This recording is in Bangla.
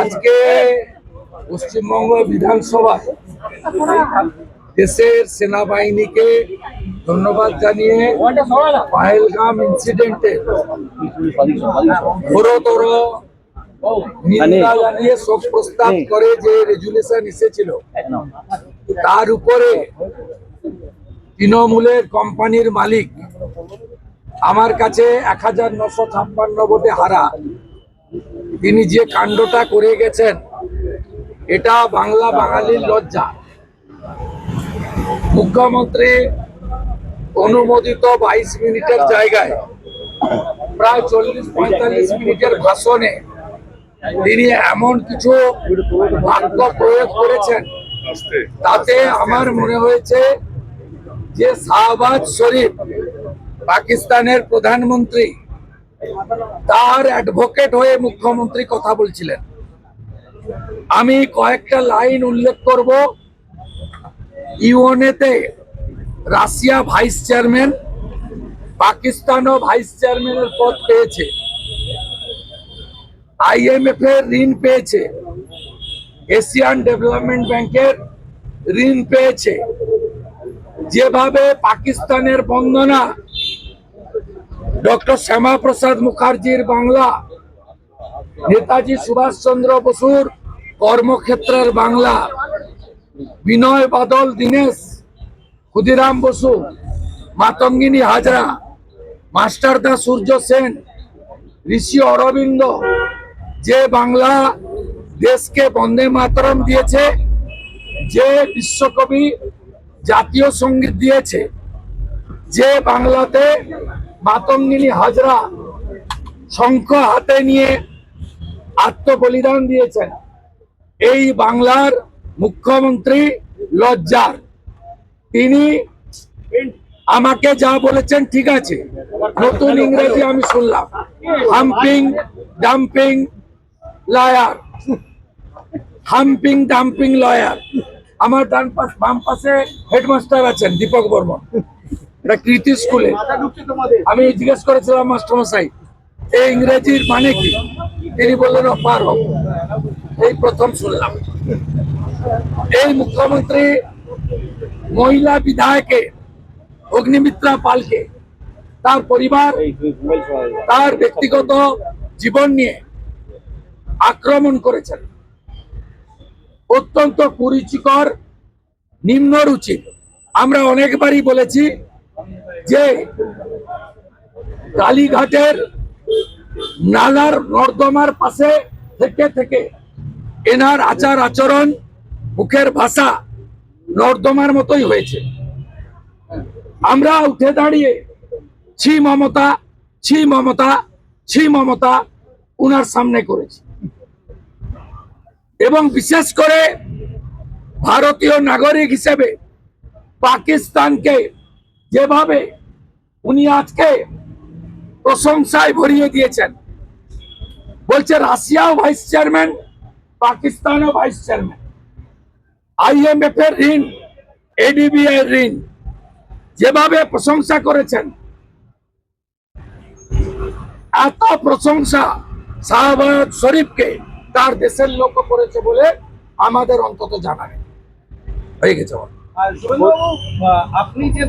আজকে পশ্চিমবঙ্গ বিধানসভায় দেশের সেনাবাহিনীকে ধন্যবাদ জানিয়ে পাহেলগাম ইনসিডেন্টে ঘোরতর নিন্দা জানিয়ে শোক প্রস্তাব করে যে রেজুলেশন এসেছিল। তার উপরে তৃণমূলের কোম্পানির মালিক আমার কাছে এক হাজার নশো ছাপ্পান্ন ভোটে হারা। তিনি যে কাণ্ডটা করে গেছেন, এটা বাংলা বাঙালির লজ্জা। মুখ্যমন্ত্রী অনুমোদিত বাইশ মিনিটের জায়গায়, প্রায় চল্লিশ পঁয়তাল্লিশ মিনিটের ভাষণে তিনি এমন কিছু বাক্য প্রয়োগ করেছেন, তাতে আমার মনে হয়েছে যে শাহবাজ শরীফ পাকিস্তানের প্রধানমন্ত্রী তার অ্যাডভোকেট হয়ে মুখ্যমন্ত্রী কথা বলছিলেন। আমি কয়েকটা লাইন উল্লেখ করব। ইউএনএতে রাশিয়া ভাইস চেয়ারম্যান, পাকিস্তানও ভাইস চেয়ারম্যানের পদ পেয়েছে। আইএমএফ এর ঋণ পেয়েছে। এশিয়ান ডেভেলপমেন্ট ব্যাংকের ঋণ পেয়েছে। যেভাবে পাকিস্তানের বন্দনা ডক্টর শ্যামা প্রসাদ মুখার্জির বাংলা, নেতাজি সুভাষচন্দ্র বসুর কর্মক্ষেত্রের বাংলা, বিনয় বাদল দীনেশ, ক্ষুদিরাম বসু, মাতঙ্গিনী হাজরা মাস্টারদা সূর্য সেন, ঋষি অরবিন্দ, যে বাংলা দেশকে বন্দে মাতরম দিয়েছে, যে বিশ্বকবি জাতীয় সংগীত দিয়েছে, যে বাংলাতে মাতঙ্গিনী হাজরা শঙ্খ হাতে নিয়ে আত্মবলিদান দিয়েছেন। এই বাংলার মুখ্যমন্ত্রী লজ্জার। তিনি আমাকে যা বলেছেন ঠিক আছে। নতুন ইংরেজি আমি শুনলাম। Humping dumping lawyer. Humping dumping lawyer. আমার ডান পাশ বাম পাশে হেডমাস্টার আছেন দীপক বর্মন। এটা কৃতি স্কুলে আমি জিজ্ঞেস করেছিলাম, মাস্টারমশাই এই ইংরেজির মানে কি? তিনি বললেন অপার এই প্রথম শুনলাম। এই মুখ্যমন্ত্রী মহিলা বিধায়কে, অগ্নিমিত্রা পালকে, তার পরিবার, তার ব্যক্তিগত জীবন নিয়ে আক্রমণ করেছেন। অত্যন্ত কুরুচিকর নিম্ন রুচি আমরা অনেকবারই বলেছি যে কালীঘাটের নালার নর্দমার পাশে থেকে থেকে এনার আচার আচরণ মুখের ভাষা নর্দমার মতোই হয়েছে। আমরা উঠে দাঁড়িয়ে ছি মমতা ছি মমতা ছি মমতা উনার সামনে করেছি। এবং বিশেষ করে ভারতীয় নাগরিক হিসেবে পাকিস্তানকে যেভাবে উনি আজকে প্রশংসায় ভরিয়ে দিয়েছেন। বলছে রাশিয়াও ভাইস চেয়ারম্যান, পাকিস্তানও ভাইস চেয়ারম্যান। আইএমএফ এর ঋণ এডিবি এর ঋণ, যেভাবে প্রশংসা করেছেন। এত প্রশংসা শাহবাজ শরীফকে তার দেশের লোক করেছে বলে আমাদের অন্তত জানা নেই। হয়ে গেছে আপনি যে